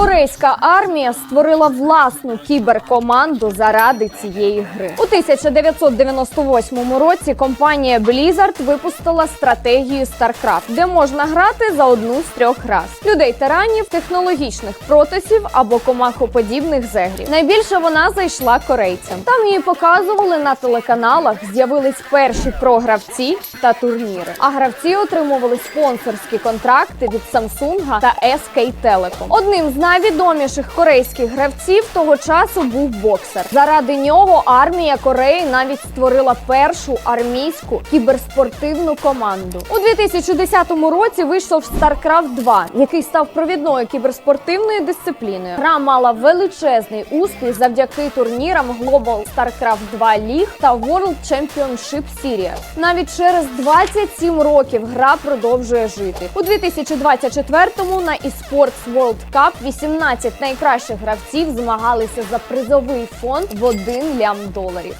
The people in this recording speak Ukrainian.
Корейська армія створила власну кіберкоманду заради цієї гри. У 1998 році компанія Blizzard випустила стратегію StarCraft, де можна грати за одну з трьох рас: людей тиранів, технологічних протасів або комахоподібних зегрів. Найбільше вона зайшла корейцям. Там її показували на телеканалах. З'явились перші програвці та турніри. А гравці отримували спонсорські контракти від Samsung та SK Telecom. Одним з найвідоміших корейських гравців того часу був боксер. Заради нього армія Кореї навіть створила першу армійську кіберспортивну команду. У 2010 році вийшов StarCraft 2, який став провідною кіберспортивною дисципліною. Гра мала величезний успіх завдяки турнірам Global StarCraft 2 League та World Championship Series. Навіть через 27 років гра продовжує жити. У 2024-му на eSports World Cup 18 найкращих гравців змагалися за призовий фонд в 1 лям доларів.